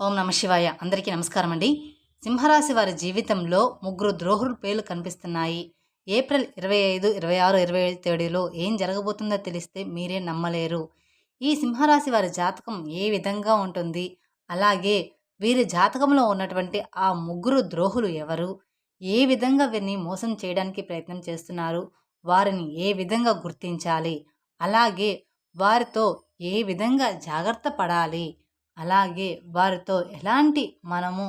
ఓం నమ శివాయ. అందరికీ నమస్కారం అండి. సింహరాశి వారి జీవితంలో ముగ్గురు ద్రోహుల పేర్లు కనిపిస్తున్నాయి. ఏప్రిల్ ఇరవై ఐదు ఇరవై ఆరు ఇరవై ఏడు తేదీలో ఏం జరగబోతుందో తెలిస్తే మీరే నమ్మలేరు. ఈ సింహరాశి వారి జాతకం ఏ విధంగా ఉంటుంది? అలాగే వీరి జాతకంలో ఉన్నటువంటి ఆ ముగ్గురు ద్రోహులు ఎవరు? ఏ విధంగా వీరిని మోసం చేయడానికి ప్రయత్నం చేస్తున్నారు? వారిని ఏ విధంగా గుర్తించాలి? అలాగే వారితో ఏ విధంగా జాగ్రత్త పడాలి? అలాగే వారితో ఎలాంటి మనము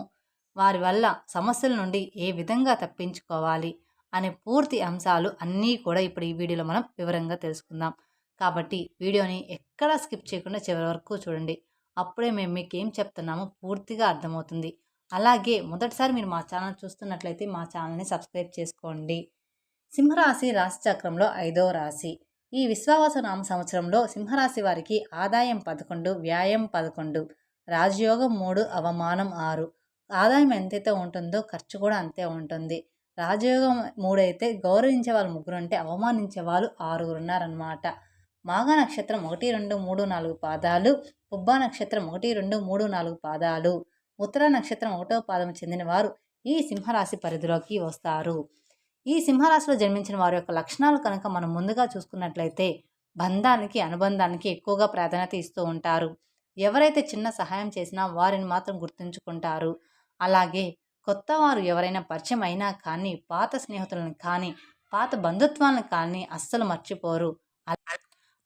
వారి వల్ల సమస్యల నుండి ఏ విధంగా తప్పించుకోవాలి అనే పూర్తి అంశాలు అన్నీ కూడా ఇప్పుడు ఈ వీడియోలో మనం వివరంగా తెలుసుకుందాం. కాబట్టి వీడియోని ఎక్కడా స్కిప్ చేయకుండా చివరి వరకు చూడండి. అప్పుడే మేము మీకు ఏం చెప్తున్నామో పూర్తిగా అర్థమవుతుంది. అలాగే మొదటిసారి మీరు మా ఛానల్ చూస్తున్నట్లయితే మా ఛానల్ని సబ్స్క్రైబ్ చేసుకోండి. సింహరాశి రాశి చక్రంలో ఐదో రాశి. ఈ విశ్వావాస నామ సంవత్సరంలో సింహరాశి వారికి ఆదాయం పదకొండు వ్యాయం పదకొండు. రాజయోగం మూడు అవమానం ఆరు. ఆదాయం ఎంతైతే ఉంటుందో ఖర్చు కూడా అంతే ఉంటుంది. రాజయోగం మూడైతే గౌరవించే వాళ్ళు ముగ్గురు అంటే అవమానించే వాళ్ళు ఆరుగురు ఉన్నారనమాట మాఘ నక్షత్రం ఒకటి రెండు మూడు నాలుగు పాదాలు. పుబ్బా నక్షత్రం ఒకటి రెండు మూడు నాలుగు పాదాలు. ఉత్తర నక్షత్రం ఒకటో పాదం చెందిన వారు ఈ సింహరాశి పరిధిలోకి వస్తారు. ఈ సింహరాశిలో జన్మించిన వారి యొక్క లక్షణాలు కనుక మనం ముందుగా చూసుకున్నట్లయితే బంధానికి అనుబంధానికి ఎక్కువగా ప్రాధాన్యత ఇస్తూ ఉంటారు. ఎవరైతే చిన్న సహాయం చేసినా వారిని మాత్రం గుర్తుంచుకుంటారు. అలాగే కొత్త వారు ఎవరైనా పరిచయం అయినా కానీ పాత స్నేహితులను కానీ పాత బంధుత్వాలను కానీ అస్సలు మర్చిపోరు.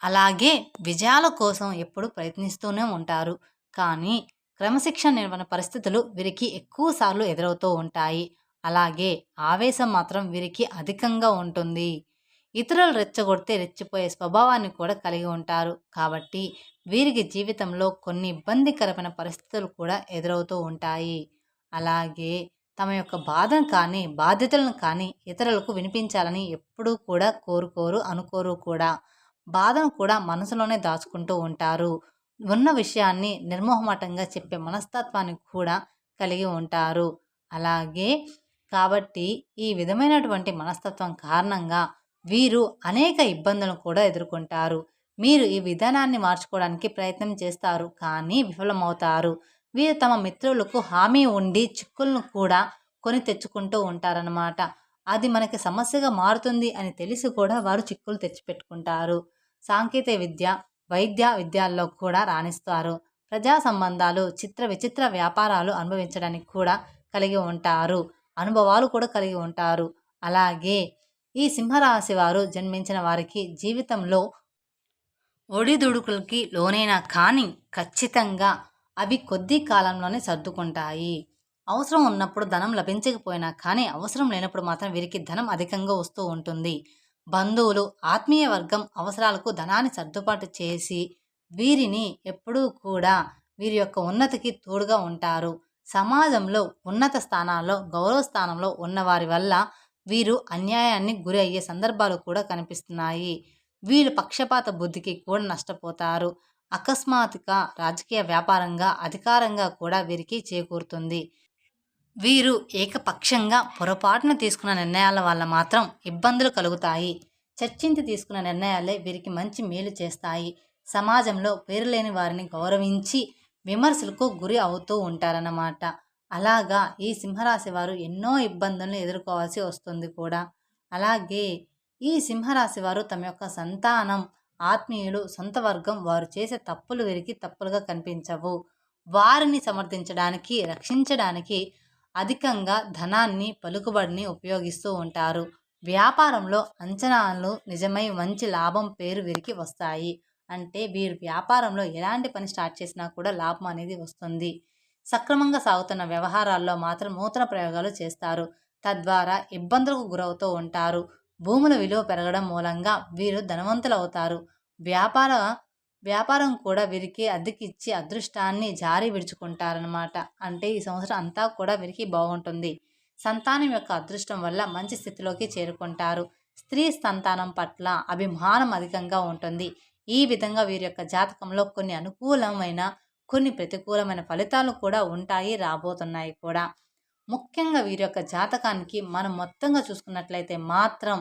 అలాగే విజయాల కోసం ఎప్పుడు ప్రయత్నిస్తూనే ఉంటారు. కానీ క్రమశిక్షణ నిర్వహణ పరిస్థితులు వీరికి ఎక్కువ సార్లు ఎదురవుతూ ఉంటాయి. అలాగే ఆవేశం మాత్రం వీరికి అధికంగా ఉంటుంది. ఇతరులు రెచ్చగొడితే రెచ్చిపోయే స్వభావాన్ని కూడా కలిగి ఉంటారు. కాబట్టి వీరికి జీవితంలో కొన్ని ఇబ్బందికరమైన పరిస్థితులు కూడా ఎదురవుతూ ఉంటాయి. అలాగే తమ యొక్క బాధను కానీ బాధ్యతలను కానీ ఇతరులకు వినిపించాలని ఎప్పుడూ కూడా కోరుకోరు అనుకోరు కూడా. బాధను కూడా మనసులోనే దాచుకుంటూ ఉంటారు. ఉన్న విషయాన్ని నిర్మోహమాటంగా చెప్పే మనస్తత్వాన్ని కూడా కలిగి ఉంటారు. అలాగే కాబట్టి ఈ విధమైనటువంటి మనస్తత్వం కారణంగా వీరు అనేక ఇబ్బందులను కూడా ఎదుర్కొంటారు. మీరు ఈ విధానాన్ని మార్చుకోవడానికి ప్రయత్నం చేస్తారు కానీ విఫలమవుతారు. వీరు తమ మిత్రులకు హామీ ఉండి చిక్కులను కూడా కొని తెచ్చుకుంటూ ఉంటారన్నమాట. అది మనకి సమస్యగా మారుతుంది అని తెలిసి కూడా వారు చిక్కులు తెచ్చిపెట్టుకుంటారు. సాంకేతిక విద్య వైద్య విద్యాల్లో కూడా రాణిస్తారు. ప్రజా సంబంధాలు చిత్ర విచిత్ర వ్యాపారాలు అనుభవించడానికి కూడా కలిగి ఉంటారు. అనుభవాలు కూడా కలిగి ఉంటారు. అలాగే ఈ సింహరాశి వారు జన్మించిన వారికి జీవితంలో ఒడిదుడుకులకి లోనైనా కానీ ఖచ్చితంగా అవి కొద్ది కాలంలోనే సర్దుకుంటాయి. అవసరం ఉన్నప్పుడు ధనం లభించకపోయినా కానీ అవసరం లేనప్పుడు మాత్రం వీరికి ధనం అధికంగా వస్తూ ఉంటుంది. బంధువులు ఆత్మీయ వర్గం అవసరాలకు ధనాన్ని సర్దుబాటు చేసి వీరిని ఎప్పుడూ కూడా వీరి యొక్క ఉన్నతికి తోడుగా ఉంటారు. సమాజంలో ఉన్నత స్థానాల్లో గౌరవ స్థానంలో ఉన్నవారి వల్ల వీరు అన్యాయాన్ని గురి అయ్యే సందర్భాలు కూడా కనిపిస్తున్నాయి. వీళ్ళు పక్షపాత బుద్ధికి కూడా నష్టపోతారు. అకస్మాత్తుగా రాజకీయ వ్యాపారంగా అధికారంగా కూడా వీరికి చేకూరుతుంది. వీరు ఏకపక్షంగా పొరపాటున తీసుకున్న నిర్ణయాల వల్ల మాత్రం ఇబ్బందులు కలుగుతాయి. చర్చించి తీసుకున్న నిర్ణయాలే వీరికి మంచి మేలు చేస్తాయి. సమాజంలో పేరు లేని వారిని గౌరవించి విమర్శలకు గురి అవుతూ ఉంటారన్నమాట. అలాగా ఈ సింహరాశి వారు ఎన్నో ఇబ్బందులను ఎదుర్కోవాల్సి వస్తుంది కూడా. అలాగే ఈ సింహరాశి వారు తమ యొక్క సంతానం ఆత్మీయులు సొంత వర్గం వారు చేసే తప్పులు వీరికి తప్పులుగా కనిపించవు. వారిని సమర్థించడానికి రక్షించడానికి అధికంగా ధనాన్ని పలుకుబడిని ఉపయోగిస్తూ ఉంటారు. వ్యాపారంలో అంచనాలు నిజమై మంచి లాభం పేరు వీరికి వస్తాయి. అంటే వీరు వ్యాపారంలో ఎలాంటి పని స్టార్ట్ చేసినా కూడా లాభం అనేది వస్తుంది. సక్రమంగా సాగుతున్న వ్యవహారాల్లో మాత్రం నూతన ప్రయోగాలు చేస్తారు. తద్వారా ఇబ్బందులకు గురవుతూ ఉంటారు. భూముల విలువ పెరగడం మూలంగా వీరు ధనవంతులు అవుతారు వ్యాపార వ్యాపారం కూడా వీరికి అద్దెకిచ్చి అదృష్టాన్ని జారీ విడుచుకుంటారనమాట అంటే ఈ సంవత్సరం అంతా కూడా వీరికి బాగుంటుంది. సంతానం యొక్క అదృష్టం వల్ల మంచి స్థితిలోకి చేరుకుంటారు. స్త్రీ సంతానం పట్ల అభిమానం అధికంగా ఉంటుంది. ఈ విధంగా వీరి యొక్క జాతకంలో కొన్ని అనుకూలమైన కొన్ని ప్రతికూలమైన ఫలితాలు కూడా ఉంటాయి రాబోతున్నాయి కూడా. ముఖ్యంగా వీరి యొక్క జాతకానికి మనం మొత్తంగా చూసుకున్నట్లయితే మాత్రం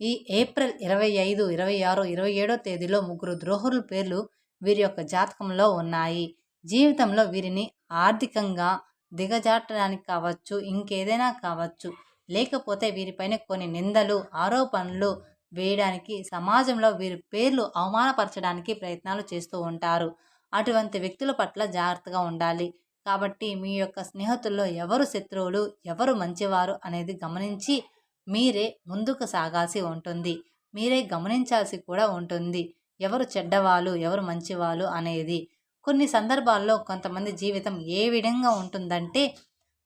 ఈ ఏప్రిల్ ఇరవై ఐదు ఇరవై ఆరు ఇరవై ఏడో తేదీలో ముగ్గురు ద్రోహుల పేర్లు వీరి యొక్క జాతకంలో ఉన్నాయి. జీవితంలో వీరిని ఆర్థికంగా దిగజాటడానికి కావచ్చు ఇంకేదైనా కావచ్చు లేకపోతే వీరిపైన కొన్ని నిందలు ఆరోపణలు వేయడానికి సమాజంలో వీరి పేర్లు అవమానపరచడానికి ప్రయత్నాలు చేస్తూ ఉంటారు. అటువంటి వ్యక్తుల పట్ల జాగ్రత్తగా ఉండాలి. కాబట్టి మీ యొక్క స్నేహితుల్లో ఎవరు శత్రువులు ఎవరు మంచివారు అనేది గమనించి మీరే ముందుకు సాగాల్సి ఉంటుంది. మీరే గమనించాల్సి కూడా ఉంటుంది. ఎవరు చెడ్డవాళ్ళు ఎవరు మంచివాళ్ళు అనేది. కొన్ని సందర్భాల్లో కొంతమంది జీవితం ఏ విధంగా ఉంటుందంటే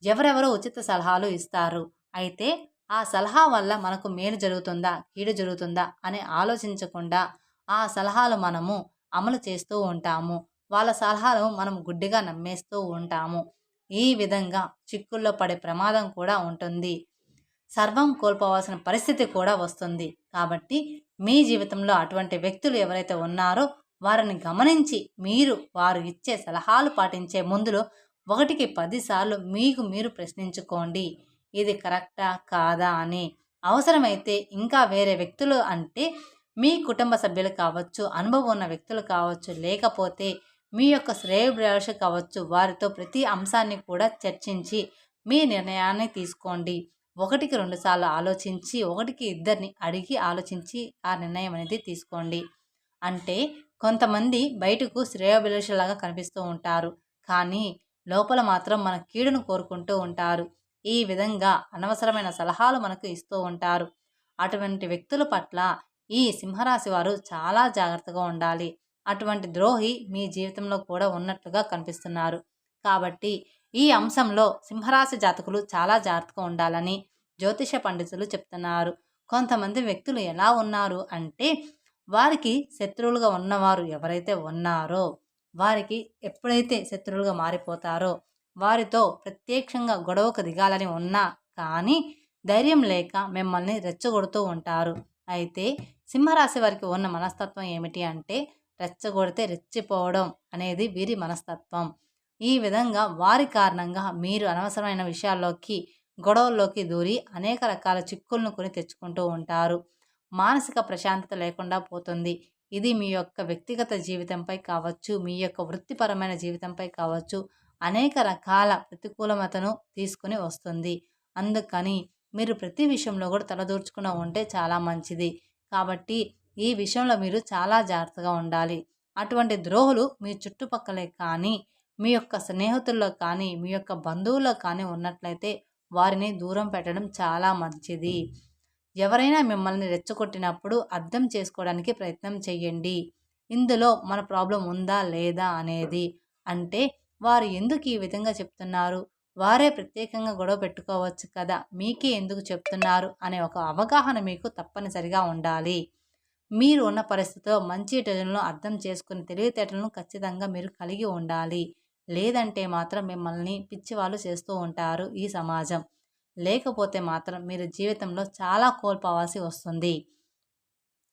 ఎవరెవరో ఉచిత సలహాలు ఇస్తారు. అయితే ఆ సలహా వల్ల మనకు మేలు జరుగుతుందా కీడు జరుగుతుందా అని ఆలోచించకుండా ఆ సలహాలు మనము అమలు చేస్తూ ఉంటాము. వాళ్ళ సలహాలు మనం గుడ్డిగా నమ్మేస్తూ ఉంటాము. ఈ విధంగా చిక్కుల్లో పడే ప్రమాదం కూడా ఉంటుంది. సర్వం కోల్పోవాల్సిన పరిస్థితి కూడా వస్తుంది. కాబట్టి మీ జీవితంలో అటువంటి వ్యక్తులు ఎవరైతే ఉన్నారో వారిని గమనించి మీరు వారు ఇచ్చే సలహాలు పాటించే ముందులో ఒకటికి పదిసార్లు మీకు మీరు ప్రశ్నించుకోండి. ఇది కరెక్టా? కాదా? అని. అవసరమైతే ఇంకా వేరే వ్యక్తులు అంటే మీ కుటుంబ సభ్యులు కావచ్చు అనుభవం ఉన్న వ్యక్తులు కావచ్చు లేకపోతే మీ యొక్క శ్రేయభిలాష కావచ్చు వారితో ప్రతి అంశాన్ని కూడా చర్చించి మీ నిర్ణయాన్ని తీసుకోండి. ఒకటికి రెండుసార్లు ఆలోచించి ఒకటికి ఇద్దరిని అడిగి ఆలోచించి ఆ నిర్ణయం అనేది తీసుకోండి. అంటే కొంతమంది బయటకు శ్రేయోభిలాషలాగా కనిపిస్తూ ఉంటారు. కానీ లోపల మాత్రం మన కీడును కోరుకుంటూ ఉంటారు. ఈ విధంగా అనవసరమైన సలహాలు మనకు ఇస్తూ ఉంటారు. అటువంటి వ్యక్తుల పట్ల ఈ సింహరాశి వారు చాలా జాగ్రత్తగా ఉండాలి. అటువంటి ద్రోహి మీ జీవితంలో కూడా ఉన్నట్లుగా కనిపిస్తున్నారు. కాబట్టి ఈ అంశంలో సింహరాశి జాతకులు చాలా జాగ్రత్తగా ఉండాలని జ్యోతిష పండితులు చెప్తున్నారు. కొంతమంది వ్యక్తులు ఎలా ఉన్నారు అంటే వారికి శత్రువులుగా ఉన్నవారు ఎవరైతే ఉన్నారో వారికి ఎప్పుడైతే శత్రువులుగా మారిపోతారో వారితో ప్రత్యక్షంగా గొడవకు దిగాలని ఉన్నా కానీ ధైర్యం లేక మిమ్మల్ని రెచ్చగొడుతూ ఉంటారు. అయితే సింహరాశి వారికి ఉన్న మనస్తత్వం ఏమిటి అంటే రెచ్చగొడితే రెచ్చిపోవడం అనేది వీరి మనస్తత్వం. ఈ విధంగా వారి కారణంగా మీరు అనవసరమైన విషయాల్లోకి గొడవల్లోకి దూరి అనేక రకాల చిక్కులను కొని తెచ్చుకుంటూ ఉంటారు. మానసిక ప్రశాంతత లేకుండా పోతుంది. ఇది మీ యొక్క వ్యక్తిగత జీవితంపై కావచ్చు మీ యొక్క వృత్తిపరమైన జీవితంపై కావచ్చు అనేక రకాల ప్రతికూలమతను తీసుకుని వస్తుంది. అందుకని మీరు ప్రతి విషయంలో కూడా తలదూర్చుకుని ఉంటే చాలా మంచిది. కాబట్టి ఈ విషయంలో మీరు చాలా జాగ్రత్తగా ఉండాలి. అటువంటి ద్రోహులు మీ చుట్టుపక్కలే కానీ మీ యొక్క స్నేహితుల్లో కానీ మీ యొక్క బంధువుల్లో కానీ ఉన్నట్లయితే వారిని దూరం పెట్టడం చాలా మంచిది. ఎవరైనా మిమ్మల్ని రెచ్చగొట్టినప్పుడు అర్థం చేసుకోవడానికి ప్రయత్నం చేయండి ఇందులో మన ప్రాబ్లం ఉందా లేదా అనేది. అంటే వారు ఎందుకు ఈ విధంగా చెప్తున్నారు? వారే ప్రత్యేకంగా గొడవ పెట్టుకోవచ్చు కదా మీకే ఎందుకు చెప్తున్నారు? అనే ఒక అవగాహన మీకు తప్పనిసరిగా ఉండాలి. మీరు ఉన్న పరిస్థితిలో మంచి చెడులను అర్థం చేసుకుని తెలివితేటలను ఖచ్చితంగా మీరు కలిగి ఉండాలి. లేదంటే మాత్రం మిమ్మల్ని పిచ్చివాళ్ళు చేస్తూ ఉంటారు ఈ సమాజం. లేకపోతే మాత్రం మీరు జీవితంలో చాలా కోల్పోవాల్సి వస్తుంది.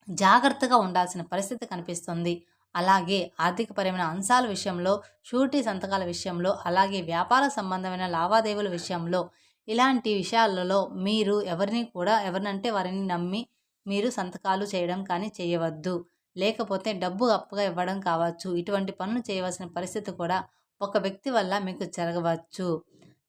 జాగ్రత్తగా ఉండాల్సిన పరిస్థితి కనిపిస్తుంది. అలాగే ఆర్థికపరమైన అంశాల విషయంలో షూరిటీ సంతకాల విషయంలో అలాగే వ్యాపార సంబంధమైన లావాదేవీల విషయంలో ఇలాంటి విషయాలలో మీరు ఎవరిని కూడా ఎవరినంటే వారిని నమ్మి మీరు సంతకాలు చేయడం కానీ చేయవద్దు. లేకపోతే డబ్బు అప్పుగా ఇవ్వడం కావచ్చు. ఇటువంటి పనులు చేయవలసిన పరిస్థితి కూడా ఒక వ్యక్తి వల్ల మీకు జరగవచ్చు.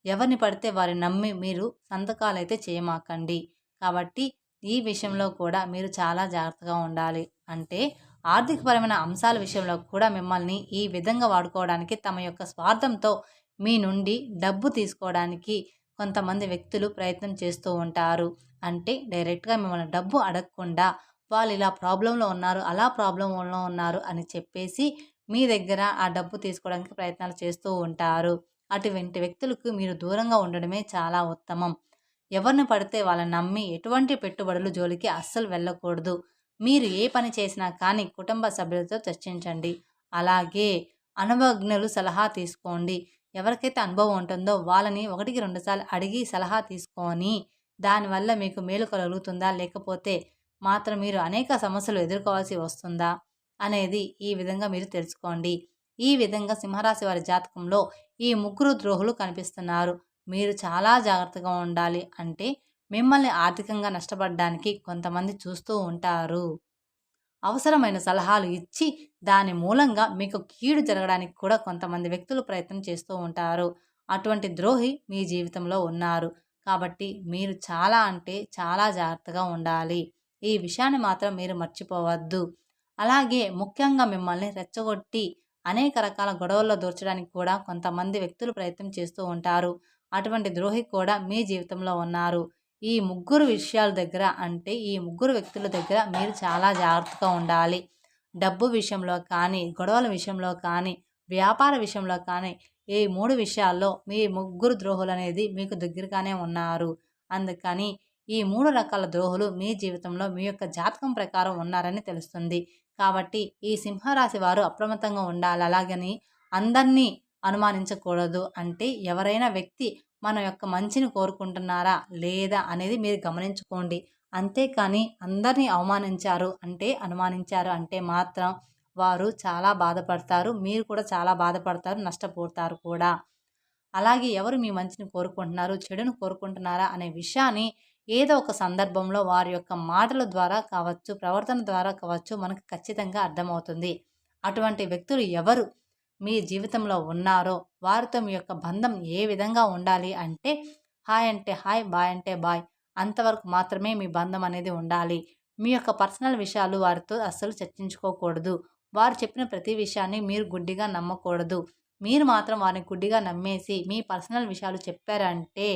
ఎవరిని పడితే వారిని నమ్మి మీరు సంతకాలు అయితే చేయమాకండి. కాబట్టి ఈ విషయంలో కూడా మీరు చాలా జాగ్రత్తగా ఉండాలి. అంటే ఆర్థికపరమైన అంశాల విషయంలో కూడా మిమ్మల్ని ఈ విధంగా వాడుకోవడానికి తమ యొక్క స్వార్థంతో మీ నుండి డబ్బు తీసుకోవడానికి కొంతమంది వ్యక్తులు ప్రయత్నం చేస్తూ ఉంటారు. అంటే డైరెక్ట్గా మిమ్మల్ని డబ్బు అడగకుండా వాళ్ళు ఇలా ప్రాబ్లంలో ఉన్నారు అలా ప్రాబ్లంలో ఉన్నారు అని చెప్పేసి మీ దగ్గర ఆ డబ్బు తీసుకోవడానికి ప్రయత్నాలు చేస్తూ ఉంటారు. అటువంటి వ్యక్తులకు మీరు దూరంగా ఉండడమే చాలా ఉత్తమం. ఎవరిని పడితే వాళ్ళని నమ్మి ఎటువంటి పెట్టుబడులు జోలికి అస్సలు వెళ్ళకూడదు. మీరు ఏ పని చేసినా కానీ కుటుంబ సభ్యులతో చర్చించండి. అలాగే అనుభవజ్ఞులు సలహా తీసుకోండి. ఎవరికైతే అనుభవం ఉంటుందో వాళ్ళని ఒకటికి రెండుసార్లు అడిగి సలహా తీసుకొని దానివల్ల మీకు మేలు కలుగుతుందా? లేకపోతే మాత్రం మీరు అనేక సమస్యలు ఎదుర్కోవాల్సి వస్తుందా? అనేది ఈ విధంగా మీరు తెలుసుకోండి. ఈ విధంగా సింహరాశి వారి జాతకంలో ఈ ముగ్గురు ద్రోహులు కనిపిస్తున్నారు. మీరు చాలా జాగ్రత్తగా ఉండాలి అంటే మిమ్మల్ని ఆర్థికంగా నష్టపడడానికి కొంతమంది చూస్తూ ఉంటారు. అవసరమైన సలహాలు ఇచ్చి దాని మూలంగా మీకు కీడు జరగడానికి కూడా కొంతమంది వ్యక్తులు ప్రయత్నం చేస్తూ ఉంటారు. అటువంటి ద్రోహి మీ జీవితంలో ఉన్నారు. కాబట్టి మీరు చాలా అంటే చాలా జాగ్రత్తగా ఉండాలి. ఈ విషయాన్ని మాత్రం మీరు మర్చిపోవద్దు. అలాగే ముఖ్యంగా మిమ్మల్ని రెచ్చగొట్టి అనేక రకాల గొడవల్లో దూర్చడానికి కూడా కొంతమంది వ్యక్తులు ప్రయత్నం చేస్తూ ఉంటారు. అటువంటి ద్రోహి కూడా మీ జీవితంలో ఉన్నారు. ఈ ముగ్గురు విషయాల దగ్గర అంటే ఈ ముగ్గురు వ్యక్తుల దగ్గర మీరు చాలా జాగ్రత్తగా ఉండాలి. డబ్బు విషయంలో కానీ గొడవల విషయంలో కానీ వ్యాపార విషయంలో కానీ ఈ మూడు విషయాల్లో మీ ముగ్గురు ద్రోహులు అనేది మీకు దగ్గరగానే ఉన్నారు. అందుకని ఈ మూడు రకాల ద్రోహులు మీ జీవితంలో మీ యొక్క జాతకం ప్రకారం ఉన్నారని తెలుస్తుంది. కాబట్టి ఈ సింహరాశి వారు అప్రమత్తంగా ఉండాలి. అలాగని అందరినీ అనుమానించకూడదు. అంటే ఎవరైనా వ్యక్తి మన యొక్క మంచిని కోరుకుంటున్నారా? లేదా? అనేది మీరు గమనించుకోండి. అంతేకాని అందరినీ అవమానించారు అంటే అనుమానించారు అంటే మాత్రం వారు చాలా బాధపడతారు. మీరు కూడా చాలా బాధపడతారు నష్టపోతారు కూడా. అలాగే ఎవరు మీ మంచిని కోరుకుంటున్నారు చెడును కోరుకుంటున్నారా అనే విషయాన్ని ఏదో ఒక సందర్భంలో వారి యొక్క మాటల ద్వారా కావచ్చు ప్రవర్తన ద్వారా కావచ్చు మనకు ఖచ్చితంగా అర్థమవుతుంది. అటువంటి వ్యక్తులు ఎవరు? మీ జీవితంలో ఉన్నారో వారితో మీ యొక్క బంధం ఏ విధంగా ఉండాలి అంటే హాయ్ అంటే హాయ్ బాయ్ అంటే బాయ్ అంతవరకు మాత్రమే మీ బంధం అనేది ఉండాలి. మీ యొక్క పర్సనల్ విషయాలు వారితో అస్సలు చర్చించుకోకూడదు. వారు చెప్పిన ప్రతి విషయాన్ని మీరు గుడ్డిగా నమ్మకూడదు. మీరు మాత్రం వారిని గుడ్డిగా నమ్మేసి మీ పర్సనల్ విషయాలు చెప్పారంటే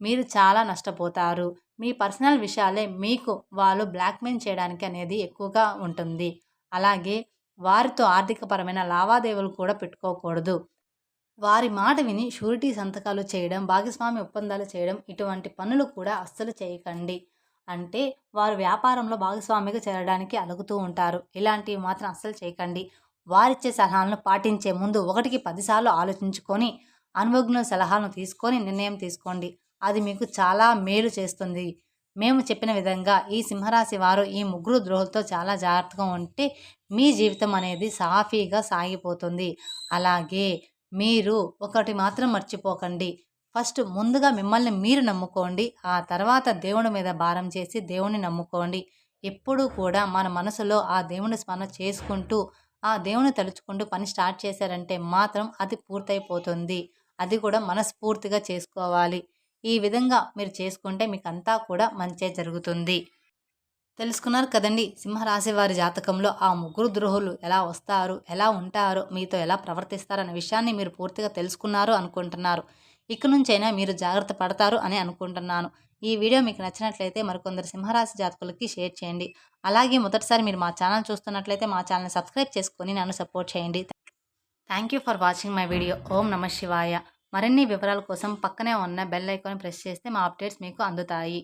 మీరు చాలా నష్టపోతారు. మీ పర్సనల్ విషయాలే మీకు వాళ్ళు బ్లాక్మెయిల్ చేయడానికి అనేది ఎక్కువగా ఉంటుంది. అలాగే వారితో ఆర్థికపరమైన లావాదేవీలు కూడా పెట్టుకోకూడదు. వారి మాట విని షూరిటీ సంతకాలు చేయడం భాగస్వామి ఒప్పందాలు చేయడం ఇటువంటి పనులు కూడా అస్సలు చేయకండి. అంటే వారు వ్యాపారంలో భాగస్వామిగా చేరడానికి అలుగుతూ ఉంటారు. ఇలాంటివి మాత్రం అస్సలు చేయకండి. వారిచ్చే సలహాలను పాటించే ముందు ఒకటికి పదిసార్లు ఆలోచించుకొని అనుభవజ్ఞుల సలహాలను తీసుకొని నిర్ణయం తీసుకోండి. అది మీకు చాలా మేలు చేస్తుంది. మేము చెప్పిన విధంగా ఈ సింహరాశి వారు ఈ ముగ్గురు ద్రోహులతో చాలా జాగ్రత్తగా ఉంటే మీ జీవితం అనేది సాఫీగా సాగిపోతుంది. అలాగే మీరు ఒకటి మాత్రం మర్చిపోకండి. ఫస్ట్ ముందుగా మిమ్మల్ని మీరు నమ్ముకోండి. ఆ తర్వాత దేవుని మీద భారం చేసి దేవుని నమ్ముకోండి. ఎప్పుడూ కూడా మన మనసులో ఆ దేవుని స్మరణ చేసుకుంటూ ఆ దేవుని తలుచుకుంటూ పని స్టార్ట్ చేశారంటే మాత్రం అది పూర్తయిపోతుంది. అది కూడా మనస్ఫూర్తిగా చేసుకోవాలి. ఈ విధంగా మీరు చేసుకుంటే మీకు అంతా కూడా మంచే జరుగుతుంది. తెలుసుకున్నారు కదండి సింహరాశి వారి జాతకంలో ఆ ముగ్గురు ద్రోహులు ఎలా వస్తారు ఎలా ఉంటారు మీతో ఎలా ప్రవర్తిస్తారనే విషయాన్ని మీరు పూర్తిగా తెలుసుకున్నారు అనుకుంటున్నారు. ఇక నుంచైనా మీరు జాగ్రత్త పడతారు అని అనుకుంటున్నాను. ఈ వీడియో మీకు నచ్చినట్లయితే మరికొందరు సింహరాశి జాతకులకి షేర్ చేయండి. అలాగే మొదటిసారి మీరు మా ఛానల్ చూస్తున్నట్లయితే మా ఛానల్ని సబ్స్క్రైబ్ చేసుకొని నన్ను సపోర్ట్ చేయండి. Thank you for watching my video. ఓం నమ శివాయ. మరిన్ని వివరాల కోసం పక్కనే ఉన్న బెల్ ఐకాన్ ప్రెస్ చేస్తే మా అప్డేట్స్ మీకు అందుతాయి.